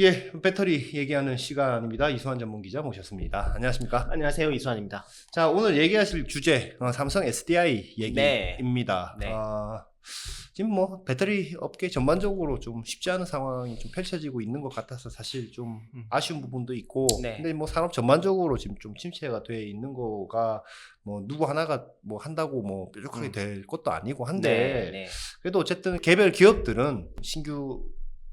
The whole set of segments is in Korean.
예, 배터리 얘기하는 시간입니다. 이수환 전문 기자 모셨습니다. 안녕하십니까? 안녕하세요 이수환입니다. 자, 오늘 얘기하실 주제 어, 삼성 SDI 네. 얘기입니다. 네. 아, 지금 뭐 배터리 업계 전반적으로 좀 쉽지 않은 상황이 좀 펼쳐지고 있는 것 같아서 사실 좀 음. 아쉬운 부분도 있고, 네. 근데 뭐 산업 전반적으로 지금 좀 침체가 돼 있는 거가 뭐 누구 하나가 뭐 한다고 뭐 뾰족하게 음. 될 것도 아니고 한데 네, 네. 그래도 어쨌든 개별 기업들은 신규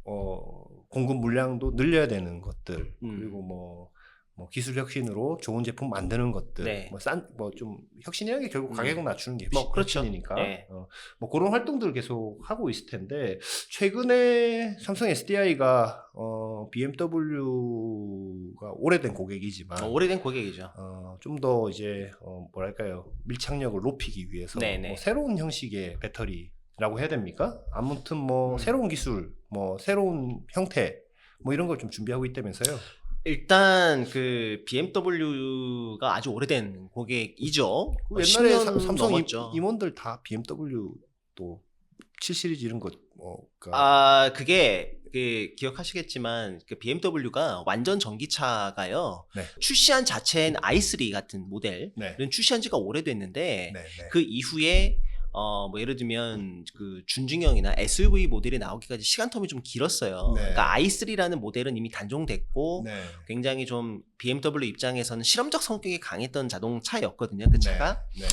어, 공급 물량도 늘려야 되는 것들 음. 그리고 뭐, 뭐 기술 혁신으로 좋은 제품 만드는 것들 네. 뭐싼뭐 좀 혁신이라는 게 결국 음. 가격을 낮추는 게 뭐 그렇죠. 혁신이니까 네. 어, 뭐 그런 활동들을 계속 하고 있을 텐데 최근에 삼성 SDI가 어, BMW가 오래된 고객이지만 어, 오래된 고객이죠. 어, 좀 더 이제 어, 뭐랄까요 밀착력을 높이기 위해서 네네. 뭐 새로운 형식의 배터리 라고 해야 됩니까? 아무튼 뭐 음. 새로운 기술, 뭐 새로운 형태, 뭐 이런 걸 좀 준비하고 있다면서요? 일단 그 BMW가 아주 오래된 고객이죠. 그 어, 옛날에 10년 삼- 삼성 넘었죠. 임, 임원들 다 BMW 또 7 시리즈 이런 거 뭐가 아 그게 그 기억하시겠지만 그 BMW가 완전 전기차가요. 네. 출시한 자체는 i3 같은 모델은 네. 출시한 지가 오래됐는데 네, 네. 그 이후에 어 뭐 예를 들면 그 준중형이나 SUV 모델이 나오기까지 시간 텀이 좀 길었어요. 네. 그러니까 i3라는 모델은 이미 단종됐고 네. 굉장히 좀 BMW 입장에서는 실험적 성격이 강했던 자동차였거든요. 그 차가 네.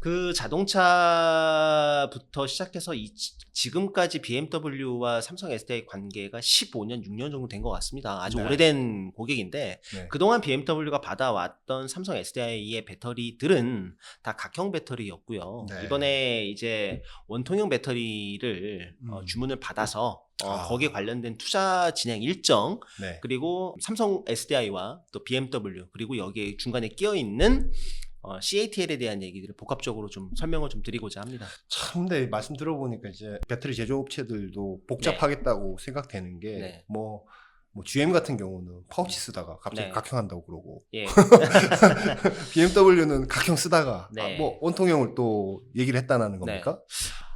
그 자동차부터 시작해서 이, 지금까지 BMW와 삼성 SDI 관계가 15년, 6년 정도 된 것 같습니다. 아주 네. 오래된 고객인데 네. 그동안 BMW가 받아왔던 삼성 SDI의 배터리들은 다 각형 배터리였고요. 네. 이번에 이제 원통형 배터리를 어, 음. 주문을 받아서 어, 아. 거기에 관련된 투자 진행 일정 네. 그리고 삼성 SDI와 또 BMW 그리고 여기에 중간에 끼어 있는 어, CATL에 대한 얘기들을 복합적으로 좀 설명을 좀 드리고자 합니다. 참, 근데 말씀 들어보니까 이제 배터리 제조업체들도 복잡하겠다고 생각되는 게 네. 뭐, 뭐 GM 같은 경우는 파우치 쓰다가 갑자기 네. 각형한다고 그러고 예. BMW는 각형 쓰다가 네. 아, 뭐 원통형을 또 얘기를 했다는 겁니까?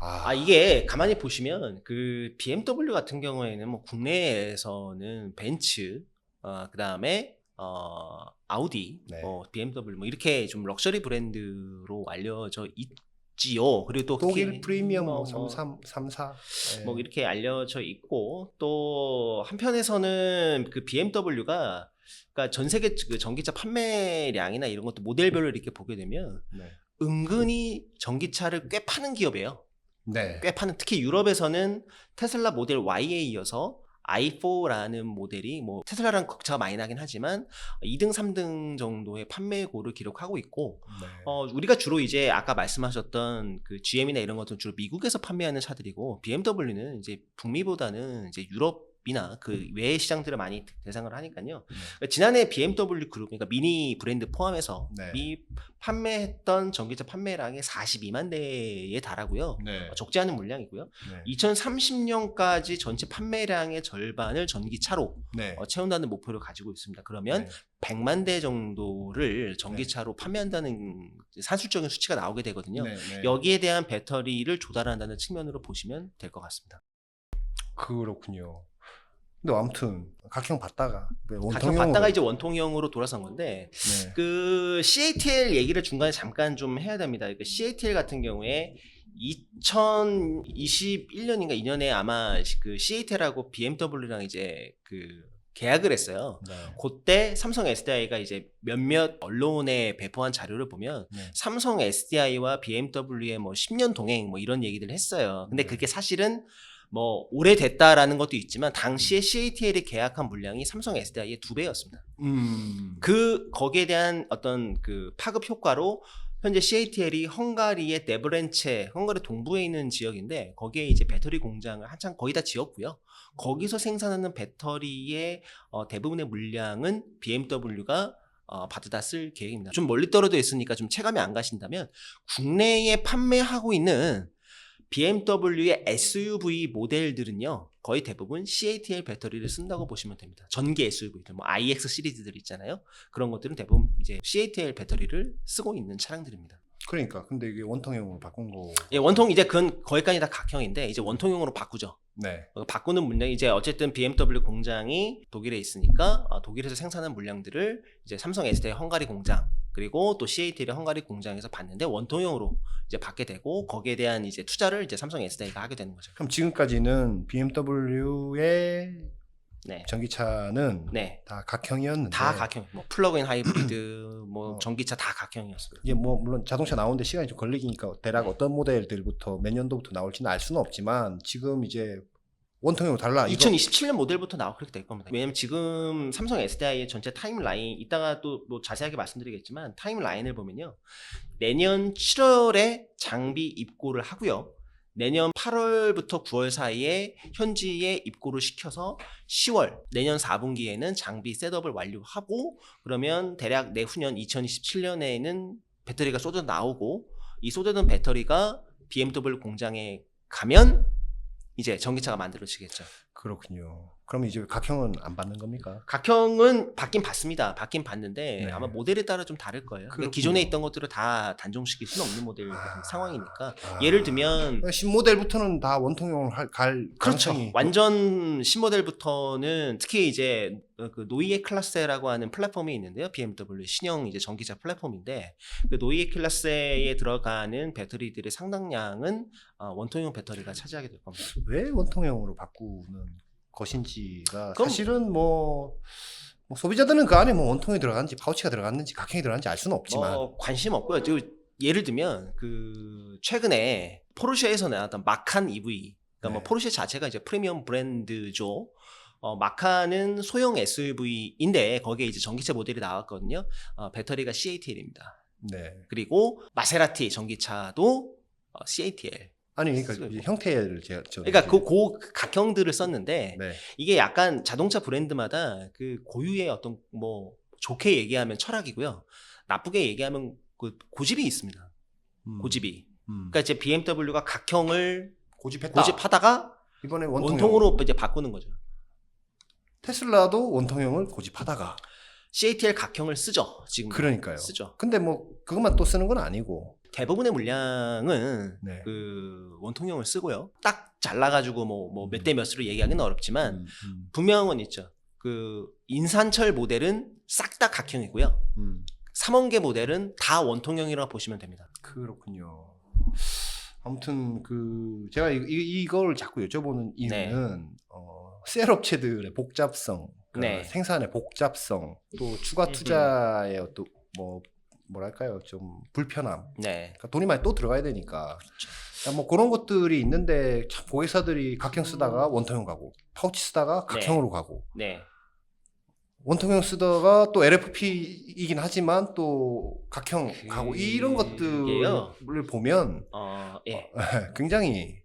아 이게 가만히 보시면 그 BMW 같은 경우에는 뭐 국내에서는 벤츠 어, 그 다음에 어, 아우디, 네. 뭐 BMW 뭐 이렇게 좀 럭셔리 브랜드로 알려져 있지요. 그리고 또 독일 프리미엄 뭐, 뭐, 33, 34 네. 뭐 이렇게 알려져 있고 또 한편에서는 그 BMW가 그러니까 전 세계 그 전기차 판매량이나 이런 것도 모델별로 이렇게 보게 되면 네. 은근히 전기차를 꽤 파는 기업이에요. 네. 꽤 파는 특히 유럽에서는 테슬라 모델 Y에 이어서 i4라는 모델이 뭐 테슬라랑 격차가 많이 나긴 하지만 2등, 3등 정도의 판매고를 기록하고 있고 네. 어, 우리가 주로 이제 아까 말씀하셨던 그 GM이나 이런 것들은 주로 미국에서 판매하는 차들이고 BMW는 이제 북미보다는 이제 유럽 이나 그 외의 시장들을 많이 대상을 하니까요. 그러니까 지난해 BMW 그룹, 그러니까 미니 브랜드 포함해서 네. 이 판매했던 전기차 판매량이 42만 대에 달하고요. 네. 어, 적지 않은 물량이고요. 네. 2030년까지 전체 판매량의 절반을 전기차로 네. 어, 채운다는 목표를 가지고 있습니다. 그러면 네. 100만 대 정도를 전기차로 판매한다는 산술적인 수치가 나오게 되거든요. 네. 네. 여기에 대한 배터리를 조달한다는 측면으로 보시면 될 것 같습니다. 그렇군요. 근데 아무튼 각형 받다가 원통형으로 받다가 이제 원통형으로 돌아선 건데 네. 그 CATL 얘기를 중간에 잠깐 좀 해야 됩니다. 그 CATL 같은 경우에 2021년인가 2년에 아마 그 CATL하고 BMW랑 이제 그 계약을 했어요. 네. 그때 삼성 SDI가 이제 몇몇 언론에 배포한 자료를 보면 네. 삼성 SDI와 BMW의 뭐 10년 동행 뭐 이런 얘기를 했어요. 근데 네. 그게 사실은 뭐 오래됐다라는 것도 있지만 당시에 CATL이 계약한 물량이 삼성 SDI의 두 배였습니다. 음. 그 거기에 대한 어떤 그 파급 효과로 현재 CATL이 헝가리의 데브렌체, 헝가리 동부에 있는 지역인데 거기에 이제 배터리 공장을 한창 거의 다 지었고요. 거기서 생산하는 배터리의 어, 대부분의 물량은 BMW가 어, 받아다 쓸 계획입니다. 좀 멀리 떨어져 있으니까 좀 체감이 안 가신다면 국내에 판매하고 있는 BMW의 SUV 모델들은요 거의 대부분 CATL 배터리를 쓴다고 보시면 됩니다. 전기 SUV들, 뭐 iX 시리즈들 있잖아요. 그런 것들은 대부분 이제 CATL 배터리를 쓰고 있는 차량들입니다. 그러니까 근데 이게 원통형으로 바꾼 거. 예, 원통 이제 그건 거기까지 다 각형인데 이제 원통형으로 바꾸죠. 네. 어, 바꾸는 물량이 이제 어쨌든 BMW 공장이 독일에 있으니까 어, 독일에서 생산한 물량들을 이제 삼성 SDI 헝가리 공장 그리고 또 CATL 헝가리 공장에서 받는데 원통형으로 이제 받게 되고 거기에 대한 이제 투자를 이제 삼성 SDI가 하게 되는 거죠. 그럼 지금까지는 BMW의 네. 전기차는 네. 다 각형이었는데 다 각형. 뭐 플러그인 하이브리드 뭐 어. 전기차 다 각형이었어요. 이게 뭐 물론 자동차 나오는데 시간이 좀 걸리니까 대략 네. 어떤 모델들부터 몇 년도부터 나올지는 알 수는 없지만 지금 이제 원통형으로 달라. 이거 2027년 모델부터 나오고 그렇게 될 겁니다. 왜냐면 지금 삼성 SDI의 전체 타임라인 이따가 또 뭐 자세하게 말씀드리겠지만 타임라인을 보면요. 내년 7월에 장비 입고를 하고요. 내년 8월부터 9월 사이에 현지에 입고를 시켜서 10월 내년 4분기에는 장비 셋업을 완료하고 그러면 대략 내후년 2027년에는 배터리가 쏟아 나오고 이 쏟아든 배터리가 BMW 공장에 가면 이제 전기차가 만들어지겠죠. 그렇군요. 그럼 이제 각형은 안 받는 겁니까? 각형은 받긴 받습니다. 받긴 받는데 네. 아마 모델에 따라 좀 다를 거예요. 그러니까 그렇군요. 기존에 있던 것들을 다 단종시킬 수는 없는 모델 아. 상황이니까 아. 예를 들면 신모델부터는 다 원통형으로 할, 갈 그렇죠. 가능성이 완전 신모델부터는 특히 이제 그 노이에 클라세라고 하는 플랫폼이 있는데요. BMW 신형 이제 전기차 플랫폼인데 그 노이에 클라세에 들어가는 배터리들의 상당량은 어, 원통형 배터리가 차지하게 될 겁니다. 왜 원통형으로 바꾸는 것인지가 사실은 뭐, 뭐 소비자들은 그 안에 뭐 원통이 들어갔는지 파우치가 들어갔는지 각형이 들어갔는지 알 수는 없지만 뭐 관심 없고요. 저 예를 들면 그 최근에 포르쉐에서 나왔던 마칸 EV, 그러니까 뭐 네. 포르쉐 자체가 이제 프리미엄 브랜드죠. 어, 마칸은 소형 SUV인데 거기에 이제 전기차 모델이 나왔거든요. 어, 배터리가 CATL입니다. 네. 그리고 마세라티 전기차도 어, CATL. 아니 그러니까. 형태를 제가 저 그러니까 이제- 그고 각형들을 썼는데 네. 이게 약간 자동차 브랜드마다 그 고유의 어떤 뭐 좋게 얘기하면 철학이고요. 나쁘게 얘기하면 그 고집이 있습니다. 음, 고집이. 음. 그러니까 이제 BMW가 각형을 고집했다. 고집하다가 이번에 원통형. 원통으로 이제 바꾸는 거죠. 테슬라도 원통형을 고집하다가 CATL 각형을 쓰죠. 지금 그러니까요. 쓰죠. 근데 뭐 그것만 또 쓰는 건 아니고. 대부분의 물량은 네. 그 원통형을 쓰고요. 딱 잘라가지고 뭐 뭐몇 음. 대 몇으로 얘기하기는 어렵지만 음, 음, 분명한 건 있죠. 그 인산철 모델은 싹 다 각형이고요. 음. 삼원계 모델은 다 원통형이라고 보시면 됩니다. 그렇군요. 아무튼 그 제가 이, 이- 이걸 자꾸 여쭤보는 이유는 어, 셀 업체들의 복잡성, 그러니까 네. 생산의 복잡성, 또 추가 투자의 어떤 뭐 뭐랄까요 좀 불편함. 네. 그러니까 돈이 많이 또 들어가야 되니까. 그러니까 뭐 그런 것들이 있는데 참 고객사들이 각형 쓰다가 원통형 가고 파우치 쓰다가 네. 각형으로 가고 네. 원통형 쓰다가 또 LFP이긴 하지만 또 각형 그- 가고 이런 그게요. 것들을 보면 어, 예. 굉장히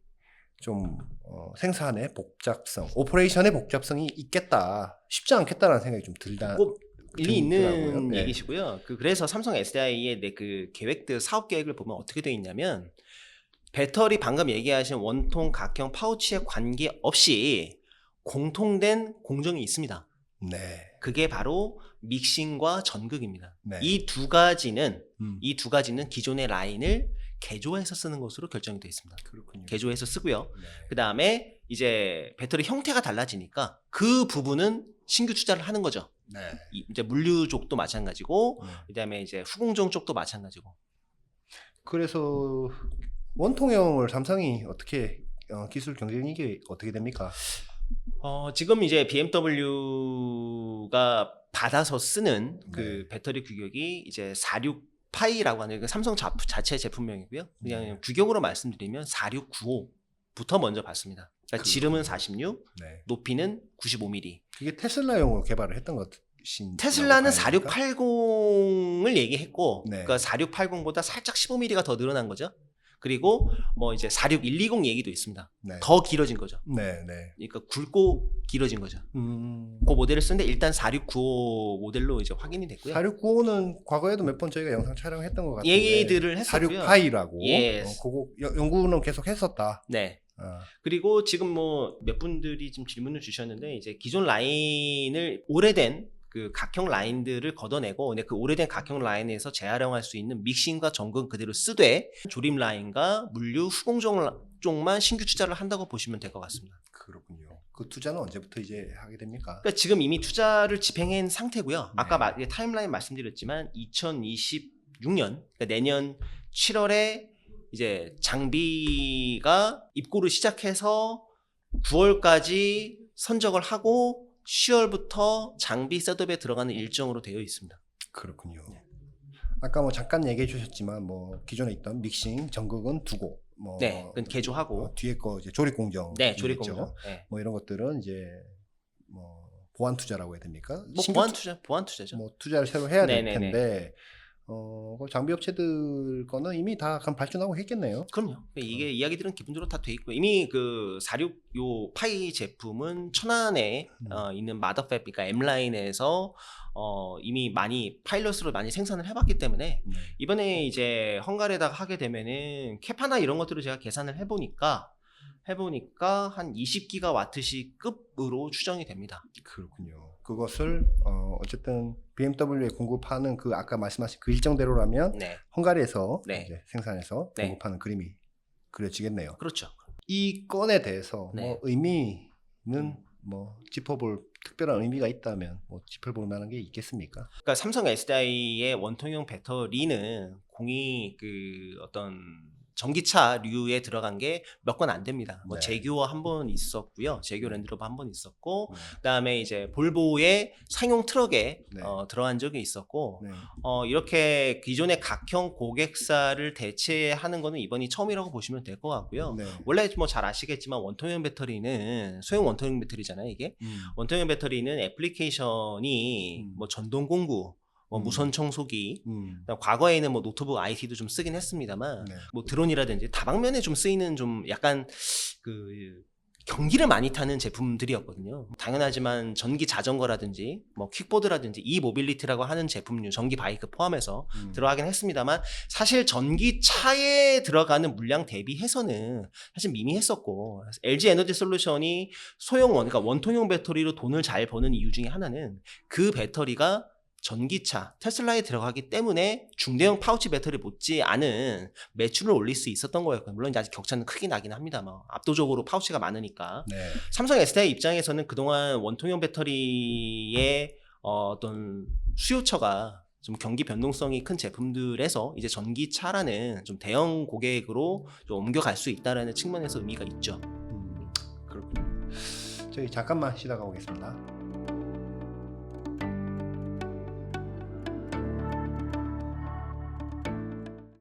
좀 어, 생산의 복잡성, 오퍼레이션의 복잡성이 있겠다, 쉽지 않겠다라는 생각이 좀 들다. 꼭 일리. 있는 네. 얘기시고요. 그 그래서 삼성 SDI의 내 그 계획들 사업 계획을 보면 어떻게 되어 있냐면 배터리 방금 얘기하신 원통 각형 파우치에 관계 없이 공통된 공정이 있습니다. 네, 그게 바로 믹싱과 전극입니다. 네. 이두 가지는 음, 이두 가지는 기존의 라인을 개조해서 쓰는 것으로 결정이 되어 있습니다. 그렇군요. 개조해서 쓰고요. 네. 그 다음에 이제 배터리 형태가 달라지니까 그 부분은 신규 투자를 하는 거죠. 네. 이- 이제 물류족도 마찬가지고 네. 그다음에 이제 후공정 쪽도 마찬가지고 그래서 원통형을 삼성이 어떻게 어, 기술 경쟁력이 어떻게 됩니까? 어, 지금 이제 BMW가 받아서 쓰는 그 네. 배터리 규격이 이제 46 파이라고 하는 그 삼성 자, 자체 제품명이고요. 그냥 네. 규격으로 말씀드리면 4695 부터 먼저 받습니다. 그러니까 그- 지름은 46, 네. 높이는 95mm. 그게 테슬라용으로 개발을 했던 것인. 테슬라는 봐야 됩니까? 4680을 얘기했고, 네. 그러니까 4680보다 살짝 15mm가 더 늘어난 거죠. 그리고 뭐 이제 46120 얘기도 있습니다. 네. 더 길어진 거죠. 네, 네. 그러니까 굵고 길어진 거죠. 음. 그 모델을 쓰는데 일단 4695 모델로 이제 확인이 됐고요. 4695는 과거에도 몇 번 저희가 영상 촬영했던 것 같은데 얘기들을 했었고요. 46파이라고 예. 어, 그거 여- 연구는 계속 했었다. 네. 어. 그리고 지금 뭐 몇 분들이 지금 질문을 주셨는데 이제 기존 라인을 오래된 그 각형 라인들을 걷어내고 근데 그 오래된 각형 라인에서 재활용할 수 있는 믹싱과 전극 그대로 쓰되 조립 라인과 물류 후공정 쪽만 신규 투자를 한다고 보시면 될 것 같습니다. 그렇군요. 그 투자는 언제부터 이제 하게 됩니까? 그러니까 지금 이미 투자를 집행한 상태고요. 아까 네. 마- 예, 타임라인 말씀드렸지만 2026년 그러니까 내년 7월에 이제 장비가 입고를 시작해서 9월까지 선적을 하고 10월부터 장비 셋업에 들어가는 일정으로 되어 있습니다. 그렇군요. 아까 뭐 잠깐 얘기해 주셨지만 뭐 기존에 있던 믹싱 전극은 두고 뭐 네, 그건 개조하고 어, 뒤에 거 이제 조립 공정 네 조립 공정. 네. 뭐 이런 것들은 이제 뭐 보완 투자라고 해야 됩니까? 뭐 신규 투- 투자, 보안 투자죠. 뭐 투자를 새로 해야 될 네네네. 텐데 어, 그 장비 업체들 거는 이미 다 발전하고 했겠네요. 그럼요. 그러니까 이게 이야기들은 기본적으로 다 돼 있고 이미 그 46, 요 파이 제품은 천안에 음. 어, 있는 마더팹, 그러니까 M 라인에서 어, 이미 많이 파일럿으로 많이 생산을 해봤기 때문에 네. 이번에 이제 헝가리에다가 하게 되면은 캐파나 이런 것들을 제가 계산을 해보니까 해보니까 한 20기가 와트시 급으로 추정이 됩니다. 그렇군요. 그것을 어, 어쨌든 BMW에 공급하는 그 아까 말씀하신 그 일정대로라면 네, 헝가리에서 네. 이제 생산해서 네. 공급하는 그림이 그려지겠네요. 그렇죠. 이 건에 대해서 네. 뭐 의미는 음. 뭐 짚어볼 특별한 의미가 있다면 뭐 짚어볼 만한 게 있겠습니까? 그러니까 삼성 SDI의 원통형 배터리는 공이 그 어떤 전기차류에 들어간 게 몇 건 안 됩니다. 뭐 네. 제규어 한 번 있었고요. 제규어 랜드로버 한 번 있었고 네. 그다음에 이제 볼보의 상용 트럭에 네. 어, 들어간 적이 있었고 네. 어, 이렇게 기존의 각형 고객사를 대체하는 거는 이번이 처음이라고 보시면 될 것 같고요. 네. 원래 뭐 잘 아시겠지만 원통형 배터리는 소형 원통형 배터리잖아요, 이게. 음. 원통형 배터리는 애플리케이션이 음. 뭐 전동 공구, 뭐 음. 무선 청소기, 음. 과거에는 뭐 노트북 IT도 좀 쓰긴 했습니다만 네. 뭐 드론이라든지 다방면에 좀 쓰이는 좀 약간 그 경기를 많이 타는 제품들이었거든요. 당연하지만 전기 자전거라든지 뭐 퀵보드라든지 이 모빌리티라고 하는 제품류 전기 바이크 포함해서 음. 들어가긴 했습니다만 사실 전기 차에 들어가는 물량 대비해서는 사실 미미했었고 LG 에너지 솔루션이 소형 원 그러니까 원통형 배터리로 돈을 잘 버는 이유 중에 하나는 그 배터리가 전기차 테슬라에 들어가기 때문에 중대형 파우치 배터리 못지 않은 매출을 올릴 수 있었던 거였고 물론 이제 아직 격차는 크게 나긴 합니다만 압도적으로 파우치가 많으니까 네. 삼성 SDI 입장에서는 그동안 원통형 배터리의 어, 어떤 수요처가 좀 경기 변동성이 큰 제품들에서 이제 전기차라는 좀 대형 고객으로 좀 옮겨갈 수 있다라는 측면에서 의미가 있죠. 음. 그렇군요. 저희 잠깐만 쉬다가 오겠습니다.